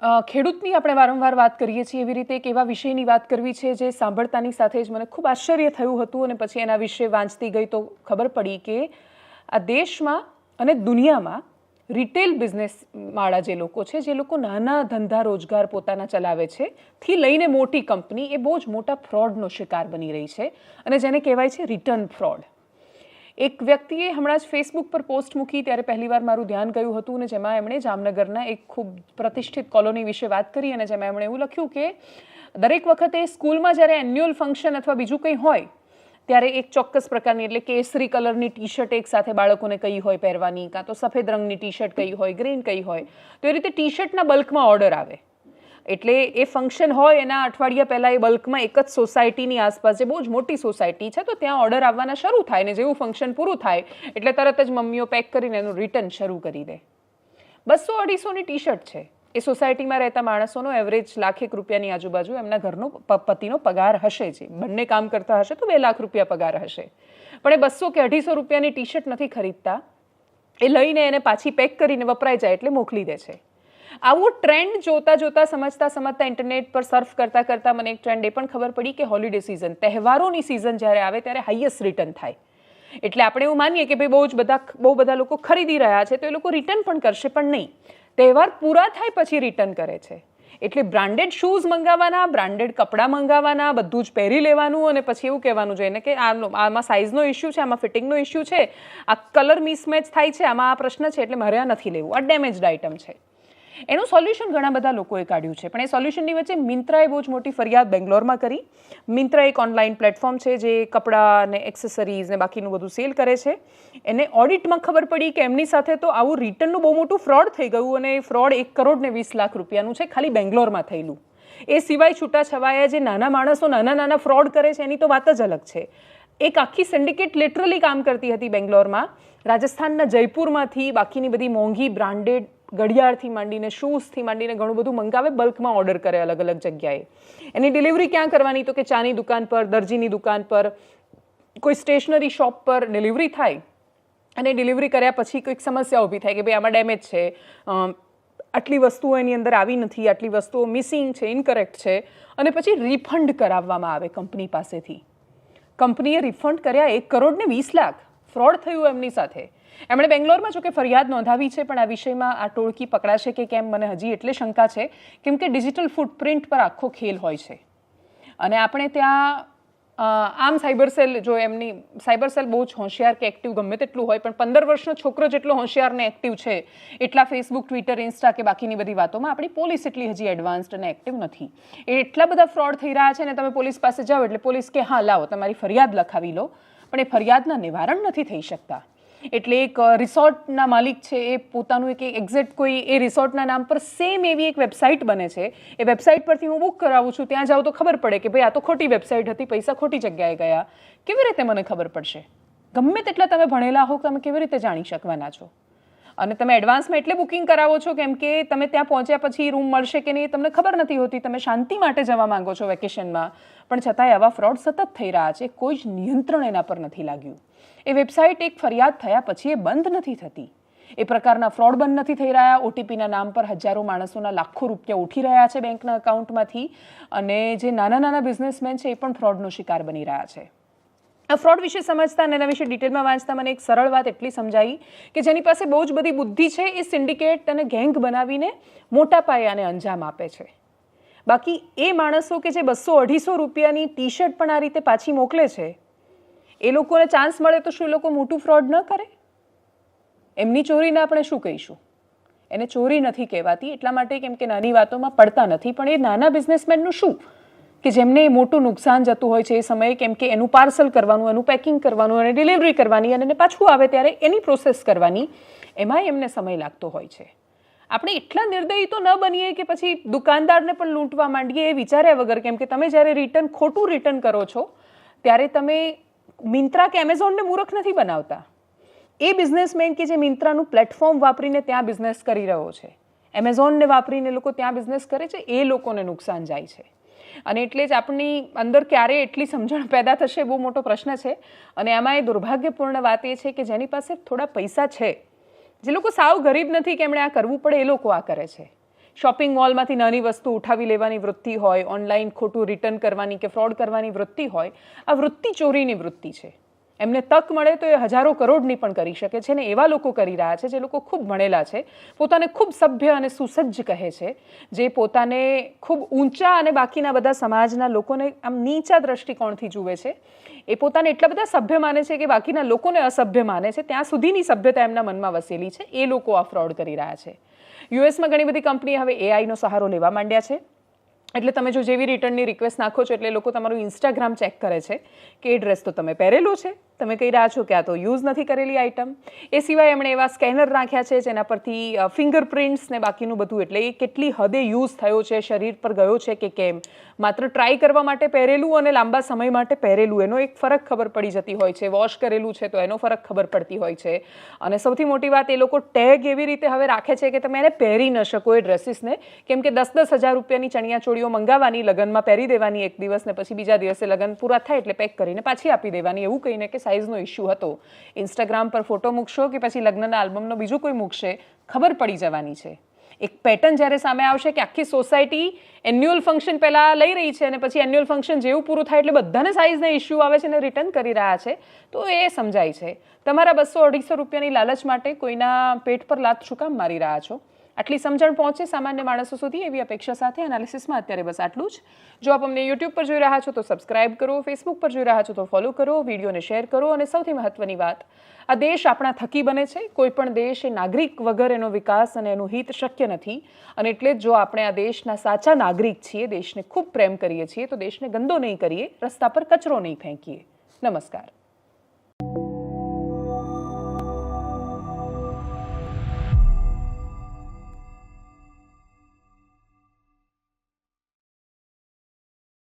ખેડૂતની આપણે વારંવાર વાત કરીએ છીએ એવી રીતે એક એવા વિષયની વાત કરવી છે જે સાંભળતાની સાથે જ મને ખૂબ આશ્ચર્ય થયું હતું અને પછી એના વિશે વાંચતી ગઈ તો ખબર પડી કે આ દેશમાં અને દુનિયામાં રિટેલ બિઝનેસ વાળા જે લોકો છે, જે લોકો નાના ધંધા રોજગાર પોતાના ચલાવે છે, થી લઈને મોટી કંપની એ બહુ જ મોટા ફ્રોડનો શિકાર બની રહી છે અને જેને કહેવાય છે રિટર્ન ફ્રોડ. એક વ્યક્તિએ હમણાં જ ફેસબુક પર પોસ્ટ મૂકી ત્યારે પહેલીવાર મારું ધ્યાન ગયું હતું અને જેમાં એમણે જામનગરના એક ખૂબ પ્રતિષ્ઠિત કોલોની વિશે વાત કરી અને જેમાં એમણે એવું લખ્યું કે, દરેક વખતે સ્કૂલમાં જ્યારે એન્યુઅલ ફંક્શન અથવા બીજું કંઈ હોય, ત્યારે એક ચોક્કસ પ્રકારની એટલે કેસરી કલરની ટી શર્ટ એક બાળકોને કઈ હોય પહેરવાની, કાં તો સફેદ રંગની ટી શર્ટ કઈ હોય, ગ્રીન કઈ હોય, તો એ રીતે ટી શર્ટના બલ્કમાં ઓર્ડર આવે. એટલે એ ફંક્શન હોય એના અઠવાડિયા પહેલાં એ બલ્કમાં એક જ સોસાયટીની આસપાસ, જે બહુ જ મોટી સોસાયટી છે, તો ત્યાં ઓર્ડર આવવાના શરૂ થાય ને જેવું ફંક્શન પૂરું થાય, એટલે તરત જ મમ્મીઓ પેક કરીને એનું રિટર્ન શરૂ કરી દે. બસો અઢીસોની ટી શર્ટ છે. એ સોસાયટીમાં રહેતા માણસોનો એવરેજ લાખેક રૂપિયાની આજુબાજુ એમના ઘરનો પતિનો પગાર હશે જ. બંને કામ કરતા હશે તો બે લાખ રૂપિયા પગાર હશે. પણ એ બસો કે અઢીસો રૂપિયાની ટી શર્ટ નથી ખરીદતા. એ લઈને એને પાછી પેક કરીને વપરાઈ જાય એટલે મોકલી દે છે. આવું ટ્રેન્ડ જોતા જોતા, સમજતા સમજતા ઇન્ટરનેટ પર સર્ફ કરતા કરતા મને એક ટ્રેન્ડ એ પણ ખબર પડી કે હોલિડે સિઝન તહેવારોની સિઝન જ્યારે આવે ત્યારે હાઈએસ્ટ રિટર્ન થાય. એટલે આપણે એવું માનીએ કે ભાઈ બહુ જ બધા, બહુ બધા લોકો ખરીદી રહ્યા છે તો એ લોકો રિટર્ન પણ કરશે પણ નહીં. તહેવાર પૂરા થાય પછી રિટર્ન કરે છે. એટલે બ્રાન્ડેડ શૂઝ મંગાવવાના બ્રાન્ડેડ કપડાં મંગાવવાના બધું જ પહેરી લેવાનું અને પછી એવું કહેવાનું જોઈએ કે આનો, આમાં સાઇઝનો ઇશ્યુ છે, આમાં ફિટિંગનો ઇશ્યુ છે, આ કલર મિસમેચ થાય છે, આમાં આ પ્રશ્ન છે, એટલે મારે આ નથી લેવું. આ ડેમેજડ આઇટમ છે. એનું સોલ્યુશન ઘણા બધા લોકોએ કાઢ્યું છે. પણ એ સોલ્યુશનની વચ્ચે મિન્ત્રાએ બહુ જ મોટી ફરિયાદ બેંગ્લોરમાં કરી. મિન્ત્રા એક ઓનલાઈન પ્લેટફોર્મ છે જે કપડાં ને એક્સેસરીઝ ને બાકીનું બધું સેલ કરે છે. એને ઓડિટમાં ખબર પડી કે એમની સાથે તો આવું રિટર્નનું બહુ મોટું ફ્રોડ થઈ ગયું અને એ ફ્રોડ એક કરોડ ને વીસ લાખ રૂપિયાનું છે, ખાલી બેંગ્લોરમાં થયેલું. એ સિવાય છૂટાછવાયા જે નાના માણસો નાના નાના ફ્રોડ કરે છે, એની તો વાત જ અલગ છે. એક આખી સિન્ડિકેટ લિટરલી કામ કરતી હતી બેંગ્લોરમાં. રાજસ્થાનના જયપુરમાંથી બાકીની બધી મોંઘી બ્રાન્ડેડ ઘડિયાળથી માંડીને શૂઝથી માંડીને ઘણું બધું મંગાવે, બલ્કમાં ઓર્ડર કરે અલગ અલગ જગ્યાએ. એની ડિલિવરી ક્યાં કરવાની? તો કે ચાની દુકાન પર, દરજીની દુકાન પર, કોઈ સ્ટેશનરી શોપ પર ડિલિવરી થાય અને ડિલિવરી કર્યા પછી કોઈક સમસ્યા ઊભી થાય કે ભાઈ, આમાં ડેમેજ છે આટલી વસ્તુઓ એની અંદર આવી નથી, આટલી વસ્તુઓ મિસિંગ છે, ઇનકરેક્ટ છે, અને પછી રિફંડ કરાવવામાં આવે કંપની પાસેથી. કંપનીએ રિફંડ કર્યા એક કરોડ ને વીસ લાખ. ફ્રોડ થયું એમની સાથે. એમણે બેંગ્લોરમાં જો કે ફરિયાદ નોંધાવી છે, પણ આ વિષયમાં આ ટોળકી પકડાશે કે કેમ, મને હજી એટલે શંકા છે કેમ કે ડિજિટલ ફૂટપ્રિન્ટ પર આખો ખેલ હોય છે. અને આપણે ત્યાં આમ સાયબર સેલ જો એમની, સાયબર સેલ બહુ જ હોશિયાર કે એક્ટિવ ગમે તેટલું હોય, પણ પંદર વર્ષનો છોકરો જેટલો હોશિયાર ને એક્ટિવ છે, એટલા ફેસબુક ટ્વિટર ઇન્સ્ટા કે બાકીની બધી વાતોમાં આપણી પોલીસ એટલી હજી એડવાન્સ્ડ અને એક્ટિવ નથી. એ એટલા બધા ફ્રોડ થઈ રહ્યા છે ને તમે પોલીસ પાસે જાઓ એટલે પોલીસ કે, હા, લાવો, તમારી ફરિયાદ લખાવી લો. પણ એ ફરિયાદના નિવારણ નથી થઈ શકતા. એટલે એક રિસોર્ટના માલિક છે, એ પોતાનું એક એક્ઝેક્ટ કોઈ એ રિસોર્ટના નામ પર સેમ એવી એક વેબસાઇટ બને છે. એ વેબસાઇટ પરથી હું બુક કરાવું છું, ત્યાં જાઉં તો ખબર પડે કે ભાઈ આ તો ખોટી વેબસાઇટ હતી, પૈસા ખોટી જગ્યાએ ગયા. કેવી રીતે મને ખબર પડશે? ગમે તેટલા તમે ભણેલા હો, તમે કેવી રીતે જાણી શકવાના છો? અને તમે એડવાન્સમાં એટલે બુકિંગ કરાવો છો કેમ કે તમે ત્યાં પહોંચ્યા પછી રૂમ મળશે કે નહીં તમને ખબર નથી હોતી. તમે શાંતિ માટે જવા માંગો છો વેકેશનમાં પણ છતાંય આવા ફ્રોડ સતત થઈ રહ્યા છે. કોઈ જ નિયંત્રણ એના પર નથી લાગ્યું. એ વેબસાઇટ એક ફરિયાદ થયા પછી એ બંધ નથી થતી. એ પ્રકારના ફ્રોડ બંધ નથી થઈ રહ્યા. ઓટીપીના નામ પર હજારો માણસોના લાખો રૂપિયા ઉઠી રહ્યા છે બેંકના અકાઉન્ટમાંથી અને જે નાના નાના બિઝનેસમેન છે એ પણ ફ્રોડનો શિકાર બની રહ્યા છે. આ ફ્રોડ વિશે સમજતા અને એના વિશે ડિટેલમાં વાંચતા મને એક સરળ વાત એટલી સમજાઈ કે જેની પાસે બહુ જ બધી બુદ્ધિ છે એ સિન્ડિકેટ અને ગેંગ બનાવીને મોટા પાયે આને અંજામ આપે છે. બાકી એ માણસો કે જે બસો અઢીસો રૂપિયાની ટી શર્ટ પણ આ રીતે પાછી મોકલે છે, એ લોકોને ચાન્સ મળે તો શું એ લોકો મોટું ફ્રોડ ન કરે? એમની ચોરીને આપણે શું કહીશું? એને ચોરી નથી કહેવાતી, એટલા માટે કેમ કે નાની વાતોમાં પડતા નથી, પણ એ નાના બિઝનેસમેનનું શું? કે જેમને મોટું નુકસાન જતું હોય છે એ સમયે કેમ કે એનું પાર્સલ કરવાનું, એનું પેકિંગ કરવાનું, અને ડિલિવરી કરવાની, અને પાછું આવે ત્યારે એની પ્રોસેસ કરવાની, એમાંય એમને સમય લાગતો હોય છે. આપણે એટલા નિર્દયી તો ન બનીએ કે પછી દુકાનદારને પણ લૂંટવા માંડીએ એ વિચાર્યા વગર, કેમ કે તમે જ્યારે રિટર્ન ખોટું રિટર્ન કરો છો, ત્યારે તમે મિન્ત્રા કે એમેઝોનને મૂરખ નથી બનાવતા. એ બિઝનેસમેન કે જે મિન્ત્રાનું પ્લેટફોર્મ વાપરીને ત્યાં બિઝનેસ કરી રહ્યો છે. એમેઝોનને વાપરીને લોકો ત્યાં બિઝનેસ કરે છે, એ લોકોને નુકસાન જાય છે. અને એટલે જ આપણી અંદર ક્યારે એટલી સમજણ પેદા થશે બહુ મોટો પ્રશ્ન છે. અને આમાં એ દુર્ભાગ્યપૂર્ણ વાત એ છે કે જેની પાસે થોડા પૈસા છે. જે લોકો સાવ ગરીબ નથી કે એમણે આ કરવું પડે, એ લોકો આ કરે છે. શોપિંગ મોલમાંથી નાની વસ્તુ ઉઠાવી લેવાની વૃત્તિ હોય, ઓનલાઈન ખોટું રિટર્ન કરવાની કે ફ્રોડ કરવાની વૃત્તિ હોય, આ વૃત્તિ ચોરીની વૃત્તિ છે. એમને તક મળે તો એ હજારો કરોડની પણ કરી શકે છે ને એવા લોકો કરી રહ્યા છે જે લોકો ખૂબ ભણેલા છે. પોતાને ખૂબ સભ્ય અને સુસજ્જ કહે છે. જે પોતાને ખૂબ ઊંચા અને બાકીના બધા સમાજના લોકોને આમ નીચા દ્રષ્ટિકોણથી જુએ છે. એ પોતાને એટલા બધા સભ્ય માને છે કે બાકીના લોકોને અસભ્ય માને છે. ત્યાં સુધીની સભ્યતા એમના મનમાં વસેલી છે. એ લોકો આ ફ્રોડ કરી રહ્યા છે. યુએસમાં ઘણી બધી કંપની હવે એઆઈનો સહારો લેવા માંડ્યા છે. એટલે તમે જો જેવી રિટર્નની રિક્વેસ્ટ નાખો છો એટલે લોકો તમારું ઇન્સ્ટાગ્રામ ચેક કરે છે કે એ ડ્રેસ તો તમે પહેરેલો છે. તમે કહી રહ્યા છો કે આ તો યુઝ નથી કરેલી આઇટમ. એ સિવાય એમણે એવા સ્કેનર નાખ્યા છે જેના પરથી ફિંગરપ્રિન્ટ્સ ને બાકીનું બધું. એટલે એ કેટલી હદે યુઝ થયો છે, શરીર પર ગયો છે કે કેમ? માત્ર ટ્રાય કરવા માટે પહેરેલું અને લાંબા સમય માટે પહેરેલું. એનો એક ફરક ખબર પડી જતી હોય છે. વોશ કરેલું છે તો એનો ફરક ખબર પડતી હોય છે. અને સૌથી મોટી વાત, એ લોકો ટેગ એવી રીતે હવે રાખે છે કે તમે એને પહેરી ન શકો એ ડ્રેસીસને કેમ કે દસ દસ હજાર રૂપિયાની ચણિયાચોળીઓ મંગાવવાની, લગ્નમાં પહેરી દેવાની એક દિવસ ને પછી બીજા દિવસે લગ્ન પૂરા થાય એટલે પેક કરીને પાછી આપી દેવાની. એવું કહીને કે સાઇઝનો ઇશ્યુ હતો. ઇન્સ્ટાગ્રામ પર ફોટો મૂકશો કે પછી લગ્નના આલ્બમનો બીજું કોઈ મૂકશે, ખબર પડી જવાની છે. એક પેટર્ન જ્યારે સામે આવશે કે આખી સોસાયટી એન્યુઅલ ફંક્શન પહેલાં લઈ રહી છે અને પછી એન્યુઅલ ફંક્શન જેવું પૂરું થાય એટલે બધાને સાઇઝના ઇશ્યુ આવે છે અને રિટર્ન કરી રહ્યા છે, તો એ સમજાય છે. તમારા બસો અઢીસો રૂપિયાની લાલચ માટે કોઈના પેટ પર લાત શું કામ મારી રહ્યા છો? આટલી સમજણ પહોંચે સામાન્ય માણસો સુધી એવી અપેક્ષા સાથે એનાલિસિસમાં અત્યારે બસ આટલું જ. જો આપ અમને યુટ્યુબ પર જોઈ રહ્યા છો તો સબસ્ક્રાઇબ કરો ફેસબુક પર જોઈ રહ્યા છો તો ફોલો કરો વિડીયોને શેર કરો અને સૌથી મહત્વની વાત, આ દેશ આપણા થકી બને છે. કોઈપણ દેશ એ નાગરિક વગર એનો વિકાસ અને એનું હિત શક્ય નથી. અને એટલે જ જો આપણે આ દેશના સાચા નાગરિક છીએ, દેશને ખૂબ પ્રેમ કરીએ છીએ, તો દેશને ગંદો નહીં કરીએ, રસ્તા પર કચરો નહીં ફેંકીએ. નમસ્કાર.